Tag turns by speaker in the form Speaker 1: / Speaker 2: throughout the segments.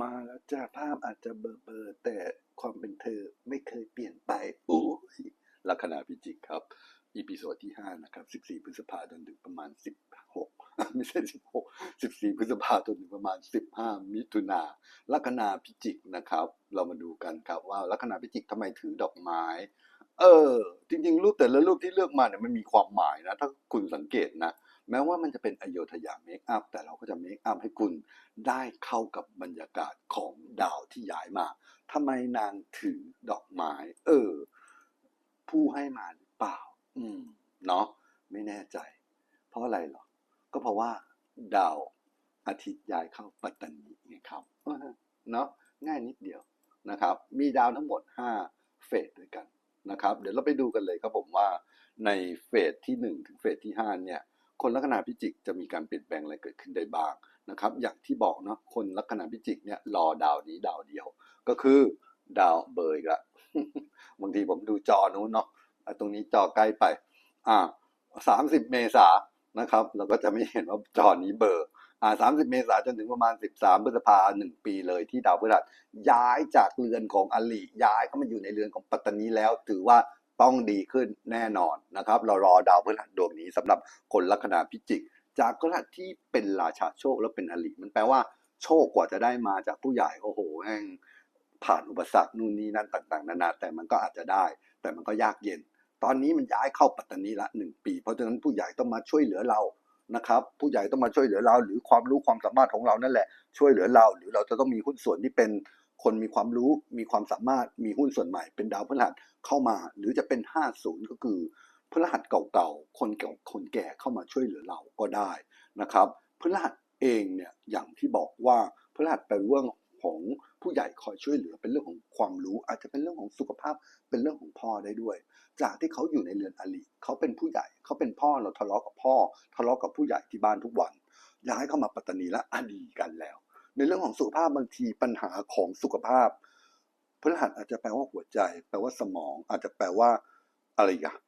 Speaker 1: มาแล้วจ้าภาพอาจจะเบลอๆแต่ความเป็นเธอไม่เคยเปลี่ยนไปโอ้ยลัคนาพิจิกครับ อีพิโซดที่ 5 นะครับ 14 พฤษภาจนถึงประมาณ 16 ไม่ใช่ 16 14 พฤษภาจนถึงประมาณ 15 มิถุนาลัคนาพิจิกนะครับ เรามาดูกันครับว่าลัคนาพิจิกทำไมถือดอกไม้ เออ จริง ๆ รูปแต่ละรูปที่เลือกมาเนี่ยมันมีความหมายนะ ถ้าคุณสังเกตนะ แม้ว่ามันจะเป็นอโยธยาเมคอัพแต่เราก็จะเมคอัพให้คุณได้เข้ากับบรรยากาศของดาวที่ย้ายมาทำไมนางถือดอกไม้ เออ ผู้ให้มาหรือเปล่า อืม เนาะไม่แน่ใจ เพราะอะไรหรอ ก็เพราะว่า ดาวอาทิตย์ย้ายเข้าปัตตานีไงครับเนาะง่ายนิดเดียวนะครับ มีดาวทั้งหมด 5 เฟสด้วยกันนะครับ เดี๋ยวเราไปดูกันเลยครับผมว่าในเฟสที่ 1 ถึงเฟสที่ 5 เนี่ย คนลัคนาพิจิกจะมีการเปลี่ยนแปลงอะไรเกิดขึ้นได้บ้างนะครับ อย่างที่บอกเนาะคนลัคนาพิจิกเนี่ยรอดาวนี้ดาวเดียว ก็คือดาวเบอร์อีกละบางทีผมดูจอนู้นเนาะตรงนี้จอใกล้ไป อ่าสามสิบเมษานะครับ เราก็จะไม่เห็นว่าจอนี้เบอร์อ่าสามสิบเมษาจนถึงประมาณสิบสามพฤษภาหนึ่งปีเลยที่ดาวพฤหัสย้ายจากเรือนของอลิย้ายเข้ามาอยู่ในเรือนของปัตตานีแล้ว ถือว่า ต้องดีขึ้นแน่นอนนะครับ เรารอดาวพฤหัสดวงนี้สำหรับคนลัคนาพิจิก จากพฤหัสที่เป็นราชาโชคแล้วเป็นอลิมันแปลว่าโชคกว่าจะได้มาจากผู้ใหญ่โอ้โหแม่งผ่านอุปสรรคนู่นนี่นั่นต่างๆ นานาแต่มันก็อาจจะได้ แต่มันก็ยากเย็น ตอนนี้มันย้ายเข้าปัตตานีละหนึ่งปี เพราะฉะนั้นผู้ใหญ่ต้องมาช่วยเหลือเรานะครับ ผู้ใหญ่ต้องมาช่วยเหลือเรา หรือความรู้ความสามารถของเรานั่นแหละช่วยเหลือเรา หรือเราจะต้องมีหุ้นส่วนที่เป็น คนมีความรู้มีความสามารถมีหุ้นส่วนใหม่เป็นดาวพฤหัสเข้ามา หรือจะเป็น 50 ก็คือพฤหัสเก่าๆคนเก่าคนแก่เข้ามาช่วยเหลือเราก็ได้นะครับพฤหัสเองเนี่ยอย่างที่บอกว่าพฤหัสเป็นเรื่องของผู้ใหญ่คอยช่วยเหลือเป็นเรื่องของความรู้ อาจจะเป็นเรื่องของสุขภาพเป็นเรื่องของพ่อได้ด้วย จากที่เขาอยู่ในเรือนอลิเขาเป็นผู้ใหญ่เขาเป็นพ่อเราทะเลาะกับพ่อ ทะเลาะกับผู้ใหญ่ที่บ้านทุกวันย้ายเข้ามาปัตตานีแล้วอดีกันแล้ว ในเรื่องของสุขภาพบางทีปัญหาของสุขภาพพฤหัสอาจจะแปลว่าหัวใจ แปลว่าสมอง อาจจะแปลว่าอะไรอีกัน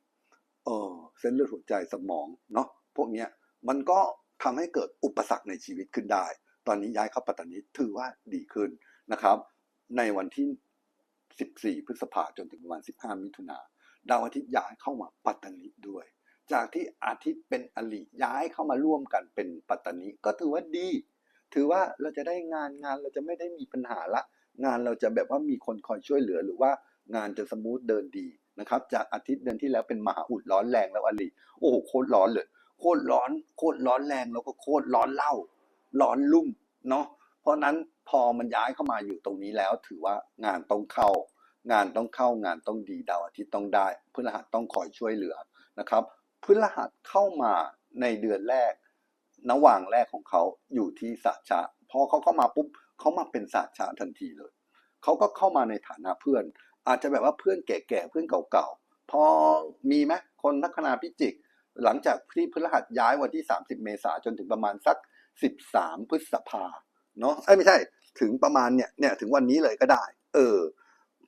Speaker 1: เออเส้นเลือดหัวใจสมองเนาะพวกเนี้ยมันก็ทำให้เกิดอุปสรรคในชีวิตขึ้นได้ ตอนนี้ย้ายเข้าปัตตานีถือว่าดีขึ้นนะครับ ในวันที่ 14 พฤษภาจนถึงวัน 15 มิถุนาดาวอาทิตย์ย้ายเข้ามาปัตตานีด้วย จากที่อาทิตย์เป็นอลิย้ายเข้ามาร่วมกันเป็นปัตตานีก็ถือว่าดี ถือว่าเราจะได้งานงานเราจะไม่ได้มีปัญหาละ งานเราจะแบบว่ามีคนคอยช่วยเหลือหรือว่างานจะสมูทเดินดีนะครับ จากอาทิตย์เดือนที่แล้วเป็นมหาอุดร้อนแรงแล้วอลิโอ้โหโคตรร้อนเลย โคตรร้อนโคตรร้อนแรงแล้วก็โคตรร้อนเล่า ร้อนลุ่มเนาะเพราะนั้นพอมันย้ายเข้ามาอยู่ตรงนี้แล้ว ถือว่างานต้องเข้า งานต้องเข้างานต้องดีดาวอาทิตย์ต้องได้พฤหัสต้องคอยช่วยเหลือนะครับพฤหัสเข้ามาในเดือนแรก ระหว่างแรกของเขาอยู่ที่สาชะพอเขาเข้ามาปุ๊บเขามาเป็นสาชะทันทีเลย เขาก็เข้ามาในฐานะเพื่อน อาจจะแบบว่าเพื่อนแก่ๆเพื่อนเก่าๆพอมีไหมคนลัคนาพิจิก หลังจากที่พฤหัสย้ายวันที่ 30 เมษาจนถึงประมาณสัก 13 พฤษภาเนาะเอ้ยไม่ใช่ถึงประมาณเนี่ยเนี่ยถึงวันนี้เลยก็ได้ เออ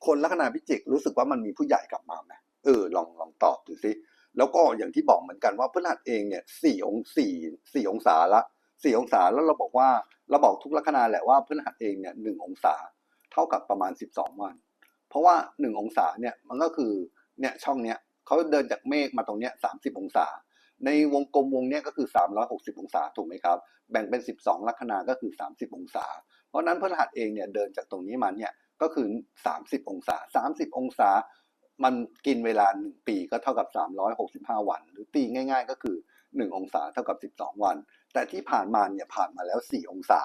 Speaker 1: คนลัคนาพิจิกรู้สึกว่ามันมีผู้ใหญ่กลับมาไหมเออลองลองตอบดูสิ แล้วก็อย่างที่บอกเหมือนกันว่าพฤหัสเองเนี่ยสี่องสี่สี่องศาละสี่องศาแล้วเราบอกว่าเราบอกทุกลัคนาแหละว่าพฤหัสเองเนี่ยหนึ่งองศาเท่ากับประมาณสิบสองวัน เพราะว่าหนึ่งองศาเนี่ยมันก็คือเนี่ยช่องเนี้ยเขาเดินจากเมฆมาตรงเนี้ยสามสิบองศา ในวงกลมวงเนี้ยก็คือ360อยหกสิบองศาถูกไหมครับ แบ่งเป็น12ลัคนาก็คือ30องศา เพราะนั้นพฤหัสเองเนี่ยเดินจากตรงนี้มาเนี่ยก็คือ30องศา30องศา มันกินเวลา 1 ปีก็เท่ากับ 365 วัน หรือตีง่าย ๆ ก็คือ 1 องศาเท่ากับ 12 วัน แต่ที่ผ่านมาเนี่ยผ่านมาแล้ว 4 องศา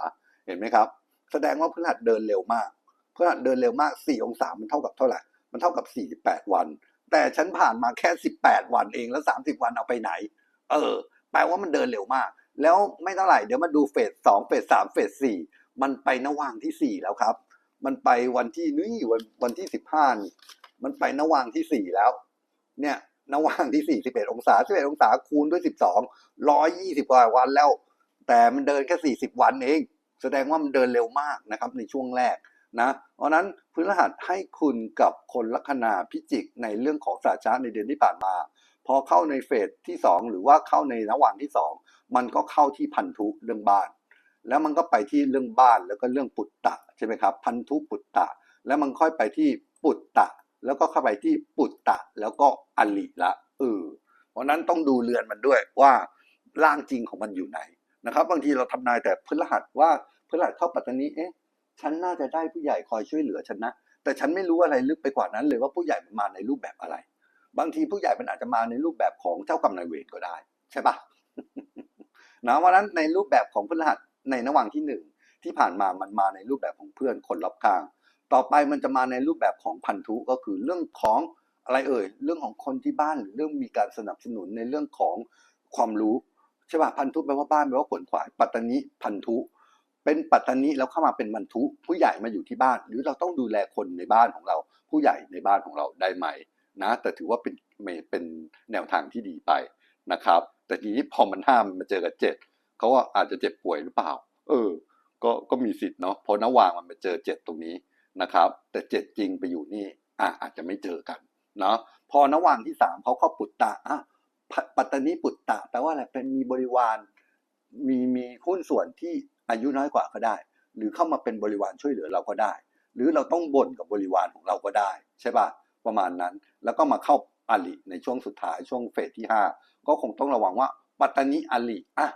Speaker 1: เห็นไหมครับ แสดงว่าพฤหัสเดินเร็วมากพฤหัสเดินเร็วมาก 4 องศามันเท่ากับเท่าไหร่ มันเท่ากับ 48 วัน แต่ฉันผ่านมาแค่ 18 วันเองแล้ว 30 วันเอาไปไหน เออ แปลว่ามันเดินเร็วมาก แล้วไม่เท่าไหร่เดี๋ยวมาดูเฟสสองเฟสสามเฟสสี่มันไปนวางที่สี่แล้วครับ มันไปวันที่นี่วันวันที่สิบห้านี่ มันไปนวางที่สี่แล้ว เนี่ยนวางที่สี่สิบเอ็ดองศาสิบเอ็ดองศาคูณด้วยสิบสองร้อยยี่สิบกว่าวันแล้ว แต่มันเดินแค่สี่สิบวันเอง แสดงว่ามันเดินเร็วมากนะครับในช่วงแรกนะเพราะนั้นพฤหัสให้คุณกับคนลัคนาพิจิกในเรื่องของสาชาในเดือนที่ผ่านมา พอเข้าในเฟสที่สองหรือว่าเข้าในระหว่างที่สองมันก็เข้าที่พันธุเรื่องบ้าน แล้วมันก็ไปที่เรื่องบ้านแล้วก็เรื่องปุตตะใช่ไหมครับพันธุปุตตะ แล้วมันค่อยไปที่ปุตตะ แล้วก็เข้าไปที่ปุตตะแล้วก็อลิละเออเพราะนั้นต้องดูเรือนมันด้วยว่าร่างจริงของมันอยู่ไหนนะครับ บางทีเราทำนายแต่พฤหัสว่าพฤหัสเข้าปัตตานีเอ๊ะฉันน่าจะได้ผู้ใหญ่คอยช่วยเหลือฉันนะ แต่ฉันไม่รู้อะไรลึกไปกว่านั้นเลยว่าผู้ใหญ่มันมาในรูปแบบอะไร บางทีผู้ใหญ่มันอาจจะมาในรูปแบบของเจ้ากรรมนายเวรก็ได้ ใช่ปะนะวันนั้นในรูปแบบของพฤหัสในระหว่างที่หนึ่งที่ผ่านมามันมาในรูปแบบของเพื่อนคนรอบข้าง ต่อไปมันจะมาในรูปแบบของพันธุก็คือเรื่องของอะไรเอ่ย เรื่องของคนที่บ้านหรือเรื่องมีการสนับสนุนในเรื่องของความรู้ใช่ป่ะพันธุแปลว่าบ้านแปลว่าขวนขวายปัตตานิพันธุ เป็นปัตตานิแล้วเข้ามาเป็นพันธุผู้ใหญ่มาอยู่ที่บ้าน หรือเราต้องดูแลคนในบ้านของเรา ผู้ใหญ่ในบ้านของเราได้ไหมนะ แต่ถือว่าเป็นเป็นแนวทางที่ดีไปนะครับ แต่ทีนี้พอมันห้ามมาเจอกับเจ็ดเขาว่าอาจจะเจ็บป่วยหรือเปล่า เออ ก็ก็มีสิทธิ์เนาะเพราะนวางมันมาเจอเจ็ดตรงนี้ นะครับ แต่เจ็ดจริงไปอยู่นี่อะอาจจะไม่เจอกันเนาะพอนวางที่สามเขาเข้าปุตตะอะปัตตานีปุตตะแปลว่าอะไรเป็นมีบริวารมีมีหุ้นส่วนที่อายุน้อยกว่าก็ได้ หรือเข้ามาเป็นบริวารช่วยเหลือเราก็ได้ หรือเราต้องบ่นกับบริวารของเราก็ได้ ใช่ป่ะประมาณนั้น แล้วก็มาเข้าอาลิในช่วงสุดท้ายช่วงเฟสที่ห้าก็คงต้องระวังว่าปัตตานีอาลิอะ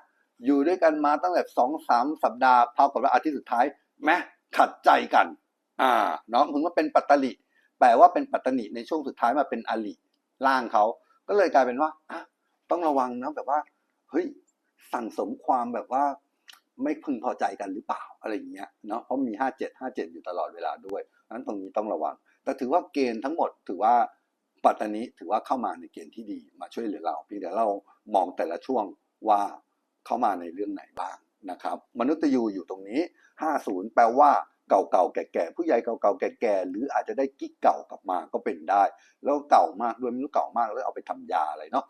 Speaker 1: อยู่ด้วยกันมาตั้งแต่สองสามสัปดาห์พอกับว่าอาทิตย์สุดท้ายแม้ขัดใจกัน อ่าเนาะถึงว่าเป็นปัตตลิแปลว่าเป็นปัตตานีในช่วงสุดท้ายมาเป็นอลิล่างเขาก็เลยกลายเป็นว่าอะต้องระวังนะแบบว่าเฮ้ยสั่งสมความแบบว่า ไม่พึงพอใจกันหรือเปล่าอะไรอย่างเงี้ยเนาะเพราะมีห้าเจ็ดห้าเจ็ดอยู่ตลอดเวลาด้วยนั้นตรงนี้ต้องระวัง แต่ถือว่าเกณฑ์ทั้งหมดถือว่าปัตตานีถือว่าเข้ามาในเกณฑ์ที่ดีมาช่วยเหลือเราเพียงแต่เรามองแต่ละช่วงว่าเข้ามาในเรื่องไหนบ้างนะครับ มนุษย์ยูอยู่ตรงนี้ 50 แปลว่า เก่าๆแก่ๆผู้ใหญ่เก่าๆแก่ๆหรืออาจจะได้กิ๊กเก่ากลับมาก็เป็นได้ แล้วเก่ามากด้วยไม่รู้เก่ามากแล้วเอาไปทำยาอะไรเนาะ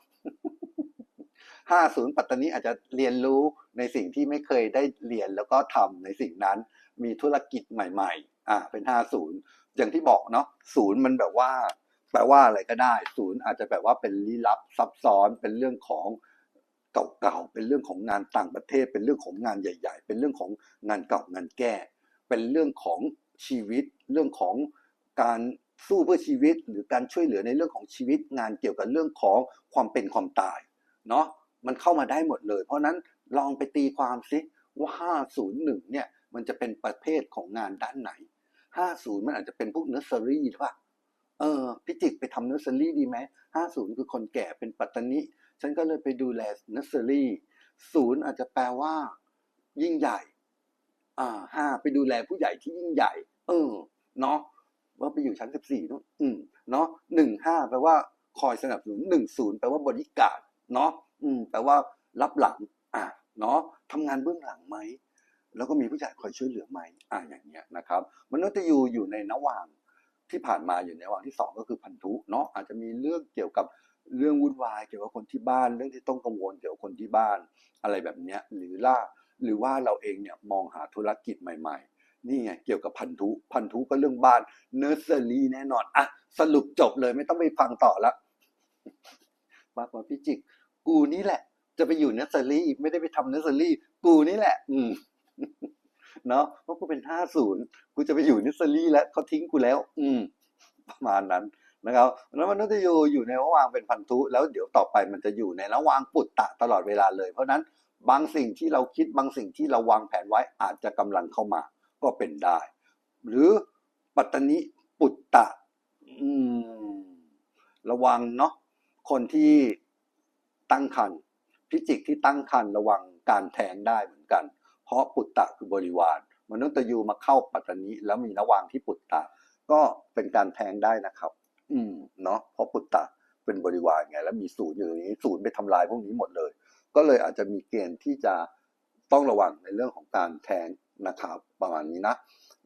Speaker 1: 50 ปัตตานีอาจจะเรียนรู้ในสิ่งที่ไม่เคยได้เรียนแล้วก็ทำในสิ่งนั้นมีธุรกิจใหม่ๆอ่าเป็น 50 อย่างที่บอกเนาะศูนย์มันแบบว่า แปลว่าอะไรก็ได้ ศูนย์อาจจะแบบว่าเป็นลี้ลับซับซ้อนเป็นเรื่องของเก่าๆเป็นเรื่องของงานต่างประเทศ เป็นเรื่องของงานใหญ่ ๆ เป็นเรื่องของงานเก่างานแก้ เป็นเรื่องของชีวิต เรื่องของการสู้เพื่อชีวิต หรือการช่วยเหลือในเรื่องของชีวิตงานเกี่ยวกับเรื่องของความเป็นความตายเนาะมันเข้ามาได้หมดเลย เพราะนั้นลองไปตีความซิว่า 501 เนี่ยมันจะเป็นประเภทของงานด้านไหน 50 มันอาจจะเป็นพวกเนอร์เซอรี่หรือเปล่าเออพิจิกไปทำเนอร์เซอรี่ดีไหม 50 คือคนแก่เป็นปัตตานีฉันก็เลยไปดูแลเนอร์เซอรี่ศูนย์อาจจะแปลว่า ยิ่งใหญ่ อ่าห้าไปดูแลผู้ใหญ่ที่ยิ่งใหญ่ เออ เนาะว่าไปอยู่ชั้น14นู่นอืมเนาะหนึ่งห้าแปลว่าคอยสนับสนุนหนึ่งศูนย์แปลว่าบริการเนาะอืมแปลว่ารับหลัง อ่าเนาะทำงานเบื้องหลังไหมแล้วก็มีผู้ใหญ่คอยช่วยเหลือไหมอ่าอย่างเงี้ยนะครับมนุษย์ยูอยู่ในระหว่างที่ผ่านมาอยู่ในว่างที่สองก็คือพันธุเนาะอาจจะมีเรื่องเกี่ยวกับเรื่องวุ่นวายเกี่ยวกับคนที่บ้าน เรื่องที่ต้องกังวลเกี่ยวกับคนที่บ้านอะไรแบบเนี้ยหรือล่า หรือว่าเราเองเนี่ยมองหาธุรกิจใหม่ ๆ นี่ไงเกี่ยวกับพันธุพันธุก็เรื่องบ้านเนอร์เซอรี่แน่นอนอะสรุปจบเลยไม่ต้องไปฟังต่อละมาพอพิจิก กูนี่แหละ จะไปอยู่เนอร์เซอรี่ไม่ได้ไปทำเนอร์เซอรี่กูนี่แหละ อืมเนาะเพราะกูเป็นห้าศูนย์กูจะไปอยู่เนอร์เซอรี่แล้วเขาทิ้งกูแล้ว อืม ประมาณนั้นนะครับแล้วมันุษย์ยูอยู่ในระหว่างเป็นพันธุ แล้วเดี๋ยวต่อไปมันจะอยู่ในระหว่างปุตตะตลอดเวลาเลย เพราะนั้น บางสิ่งที่เราคิดบางสิ่งที่เราวางแผนไว้อาจจะกำลังเข้ามาก็เป็นได้ หรือปัตตนิปุตตะอืมระวังเนาะคนที่ตั้งครรภ์พิจิกที่ตั้งครรภ์ระวังการแทงได้เหมือนกัน เพราะปุตตะคือบริวารมนุษย์ยูมาเข้าปัตตนิแล้วมีระวางที่ปุตตะ ก็เป็นการแทงได้นะครับ อืมเนาะเพราะปุตตะเป็นบริวารไง แล้วมีศูนย์อยู่ตรงนี้ศูนย์ไปทำลายพวกนี้หมดเลย ก็เลยอาจจะมีเกณฑ์ที่จะต้องระวังในเรื่องของการแทงนะครับประมาณนี้นะ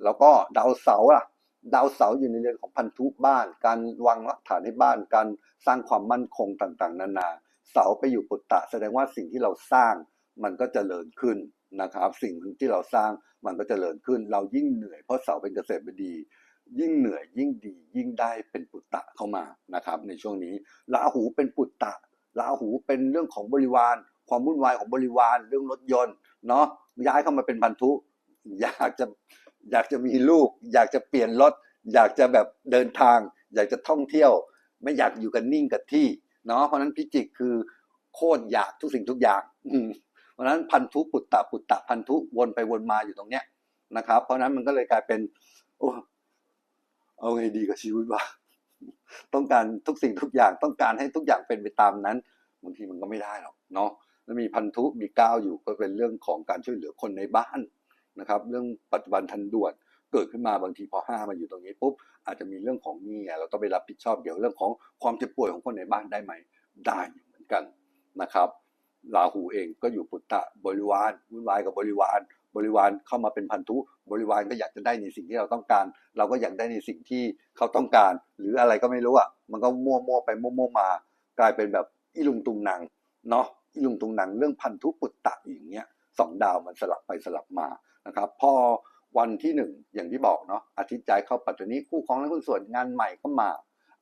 Speaker 1: แล้วก็ดาวเสาร์ล่ะดาวเสาร์อยู่ในเรือนของพันธุบ้าน การวางรากฐานให้บ้าน การสร้างความมั่นคงต่างๆ นานา เสาไปอยู่ปุตตะ แสดงว่าสิ่งที่เราสร้างมันก็จเจริญขึ้นนะครับ สิ่งที่เราสร้างมันก็จเจริญขึ้น เรายิ่งเหนื่อยเพราะเสาเป็นเกษตรบดี ยิ่งเหนื่อยยิ่งดี ยิ่งได้เป็นปุตตะเข้ามานะครับ ในช่วงนี้ราหูเป็นปุตตะราหูเป็นเรื่องของบริวาร ความวุ่นวายของบริวารเรื่องรถยนต์เนาะย้ายเข้ามาเป็นพันธุ อยากจะอยากจะมีลูก อยากจะเปลี่ยนรถ อยากจะแบบเดินทาง อยากจะท่องเที่ยว ไม่อยากอยู่กันนิ่งกับที่เนาะเพราะนั้นพิจิกคือโคตรอยากทุกสิ่งทุกอย่างเพราะนั้นพันธุปุตตะปุตตะพันธุวนไปวนมาอยู่ตรงเนี้ยนะครับ เพราะฉะนั้นมันก็เลยกลายเป็นโอ้เอาไงดีกับชีวิตวะต้องการทุกสิ่งทุกอย่างต้องการให้ทุกอย่างเป็นไปตามนั้นบางทีมันก็ไม่ได้หรอกเนาะ แล้วมีพันธุมีก้าวอยู่ก็เป็นเรื่องของการช่วยเหลือคนในบ้านนะครับ เรื่องปัจจุบันทันด่วนเกิดขึ้นมาบางทีพอห้ามาอยู่ตรงนี้ปุ๊บอาจจะมีเรื่องของหนี้ไงเราต้องไปรับผิดชอบเกี่ยวเรื่องของความเจ็บป่วยของคนในบ้านได้ไหมได้เหมือนกันนะครับราหูเองก็อยู่ปุตตะบริวารวุ่นวายกับบริวาร บริวารเข้ามาเป็นพันธุ บริวารก็อยากจะได้ในสิ่งที่เราต้องการ เราก็อยากได้ในสิ่งที่เขาต้องการ หรืออะไรก็ไม่รู้อะมันก็มั่วมัวๆไปมั่วมั่วๆมา กลายเป็นแบบอีลุงตุงนางเนาะ อีลุงตุงนางเรื่องพันธุปุตตะอย่างเงี้ยสองดาวมันสลับไปสลับมานะครับ พอวันที่หนึ่งอย่างที่บอกเนาะอาทิตย์ย้ายเข้าปัตตานีคู่ของและหุ้นส่วนงานใหม่ก็มา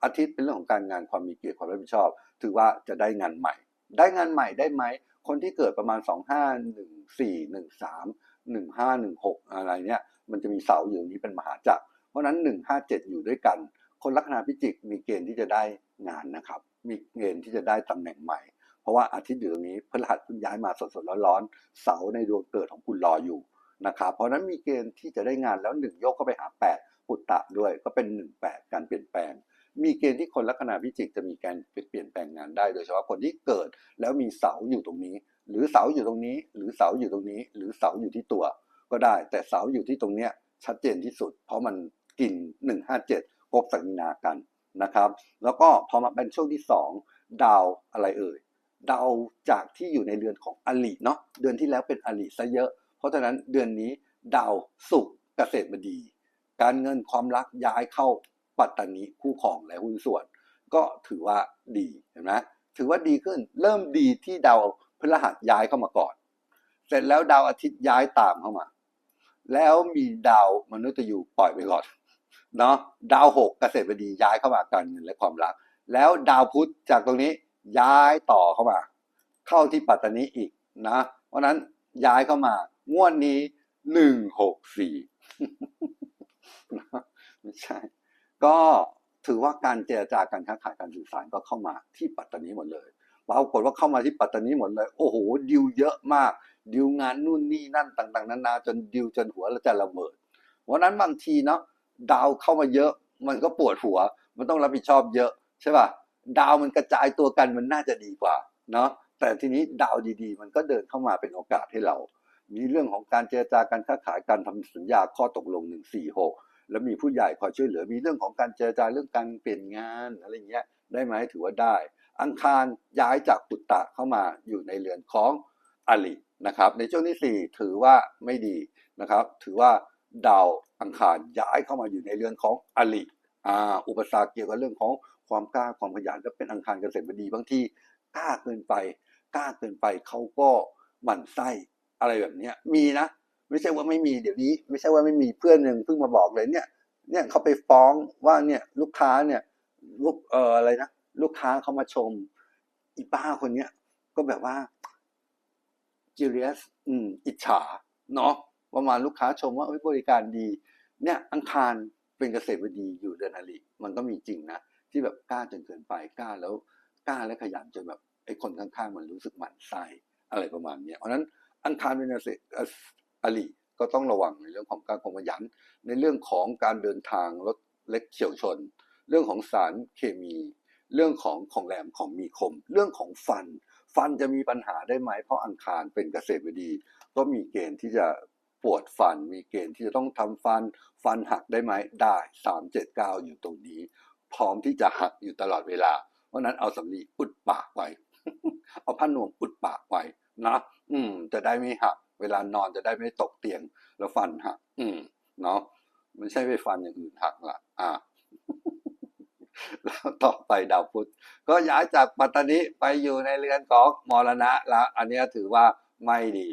Speaker 1: อาทิตย์เป็นเรื่องของการงานความมีเกียรติความรับผิดชอบ ถือว่าจะได้งานใหม่ ได้งานใหม่ได้ไหมคนที่เกิดประมาณ 2 5 1 4 1 3 1 5 1 6 อะไรเนี่ยมันจะมีเสาอยู่นี้เป็นมหาจักรเพราะฉะนั้น 1 5 7 อยู่ด้วยกัน คนลัคนาพิจิกมีเกณฑ์ที่จะได้งานนะครับ มีเกณฑ์ที่จะได้ตำแหน่งใหม่ เพราะว่าอาทิตย์อยู่ตรงนี้พฤหัสเพิ่งย้ายมาสดๆร้อนๆเสาในดวงเกิดของคุณรออยู่นะครับเพราะนั้นมีเกณฑ์ที่จะได้งานแล้วหนึ่งโยกเข้าไปหาแปดปุตตะด้วยก็เป็นหนึ่งแปดการเปลี่ยนแปลง มีเกณฑ์ที่คนลัคนาพิจิกจะมีการเปลี่ยนแปลงงานได้ โดยเฉพาะคนที่เกิดแล้วมีเสาอยู่ตรงนี้ หรือเสาอยู่ตรงนี้ หรือเสาอยู่ตรงนี้ หรือเสาอยู่ที่ตัว ก็ได้ แต่เสาอยู่ที่ตรงเนี้ยชัดเจนที่สุด เพราะมันกิน157พบสัญญากันนะครับ แล้วก็พอมาเป็นช่วงที่2ดาวอะไรเอ่ย ดาวจากที่อยู่ในเรือนของอลิเนาะเดือนที่แล้วเป็นอลิซะเยอะ เพราะฉะนั้นเดือนนี้ดาวศุกเกษตรบดี การเงินความรักย้ายเข้าปัตตานีคู่ครองและหุ้นส่วน ก็ถือว่าดีเห็นไหมถือว่าดีขึ้นเริ่มดีที่ดาวพฤหัสย้ายเข้ามาก่อน เสร็จแล้วดาวอาทิตย์ย้ายตามเข้ามา แล้วมีดาวมนุษย์ยูปล่อยไปก่อนเนาะดาวหกเกษตรบดีย้ายเข้ามาการเงินและความรัก แล้วดาวพุธจากตรงนี้ ย้ายต่อเข้ามา เข้าที่ปัตตานีอีกนะ เพราะนั้นย้ายเข้ามางวดนี้หนึ่งหกสี่ไม่ใช่ ก็ถือว่าการเจรจาการค้าขายการสื่อสารก็เข้ามาที่ปัตตานีหมดเลยปรากฏว่าเข้ามาที่ปัตตานีหมดเลย โอ้โหดิวเยอะมาก ดิวงานนู่นนี่นั่นต่าง ๆนานาจนดิวจนหัวเราจะระเบิดวันนั้นบางทีเนาะดาวเข้ามาเยอะ มันก็ปวดหัว มันต้องรับผิดชอบเยอะใช่ป่ะ ดาวมันกระจายตัวกันมันน่าจะดีกว่าเนาะแต่ทีนี้ดาวดีๆ มันก็เดินเข้ามาเป็นโอกาสให้เรา มีเรื่องของการเจรจาการค้าขายการทำสัญญาข้อตกลง146แล้วมีผู้ใหญ่คอยช่วยเหลือมีเรื่องของการเจรจาเรื่องการเปลี่ยนงานอะไรเงี้ยได้ไหมถือว่าได้ อังคารย้ายจากปุตตะเข้ามาอยู่ในเรือนของอลินะครับ ในช่วงที่ 4 ถือว่าไม่ดีนะครับ ถือว่าดาวอังคารย้ายเข้ามาอยู่ในเรือนของอลิอ่าอุปสรรคเกี่ยวกับเรื่องของ ความกล้าความขยันจะเป็นอังคารเกษตรบดีบางที่กล้าเกินไปกล้าเกินไปเขาก็หมั่นไส้อะไรแบบเนี้ยมีนะ ไม่ใช่ว่าไม่มีเดี๋ยวนี้ ไม่ใช่ว่าไม่มีเพื่อนหนึ่งเพิ่งมาบอกเลยเนี่ย เนี่ยเขาไปฟ้องว่าเนี่ยลูกค้าเนี่ยลูกเอ่ออะไรนะลูกค้าเขามาชม อีป้าคนเนี้ยก็แบบว่า curious อืม อิจฉาเนาะประมาณลูกค้าชมว่าเอ้ยบริการดี เนี่ยอังคารเป็นเกษตรบดีอยู่เดือนอริมันก็มีจริงนะ ที่แบบกล้าจนเกินไปกล้าแล้วกล้าและขยันจนแบบไอ้คนข้างๆมันรู้สึกหมั่นไส้อะไรประมาณนี้เพราะนั้นอังคารเป็นเกษตรอริก็ต้องระวังในเรื่องของการความขยัน ในเรื่องของการเดินทางรถเล็กเฉียวชน เรื่องของสารเคมี เรื่องของของแหลมของมีคม เรื่องของฟัน ฟันจะมีปัญหาได้ไหมเพราะอังคารเป็นเกษตรบดี ก็มีเกณฑ์ที่จะปวดฟัน มีเกณฑ์ที่จะต้องทำฟัน ฟันหักได้ไหมได้สามเจ็ดเก้าอยู่ตรงนี้ พร้อมที่จะหักอยู่ตลอดเวลา เพราะนั้นเอาสำลีอุดปากไว้ เอาผ้านวมอุดปากไว้นะอืม จะได้ไม่หัก เวลานอนจะได้ไม่ตกเตียง แล้วฟันหักอืม เนาะไม่ใช่ไปฟันอย่างอื่นหักละอ่าแล้วต่อไปดาวพุธก็ย้ายจากปัตตานีไปอยู่ในเรือนของมรณะแล้วอันนี้ถือว่าไม่ดี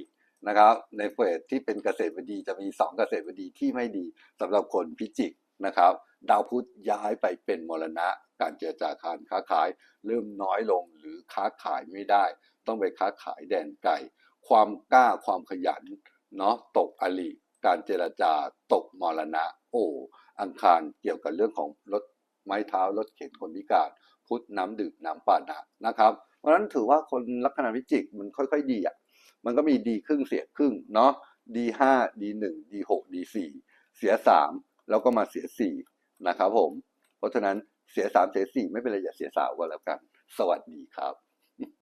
Speaker 1: นะครับ ในเฟสที่เป็นเกษตรบดีจะมีสองเกษตรบดีที่ไม่ดีสำหรับคนพิจิก นะครับ ดาวพุธย้ายไปเป็นมรณะ การเจรจาการค้าขาย เริ่มน้อยลงหรือค้าขายไม่ได้ ต้องไปค้าขายแดนไกลความกล้าความขยันเนาะตกอลีการเจรจาตกมรณะ โออังคารเกี่ยวกับเรื่องของรถไม้เท้ารถเข็นคนพิการ พุธน้ำดื่มน้ำปานะนะครับ เพราะฉะนั้นถือว่าคนลัคนาพิจิกมันค่อย ๆ ดีอะมันก็มีดีครึ่งเสียครึ่งเนาะดีห้าดีหนึ่งดีหกดีสี่เสียสาม แล้วก็มาเสียสี่นะครับผม เพราะฉะนั้นเสียสามเสียสี่ไม่เป็นไรอย่าเสียสาวก็แล้วกัน สวัสดีครับ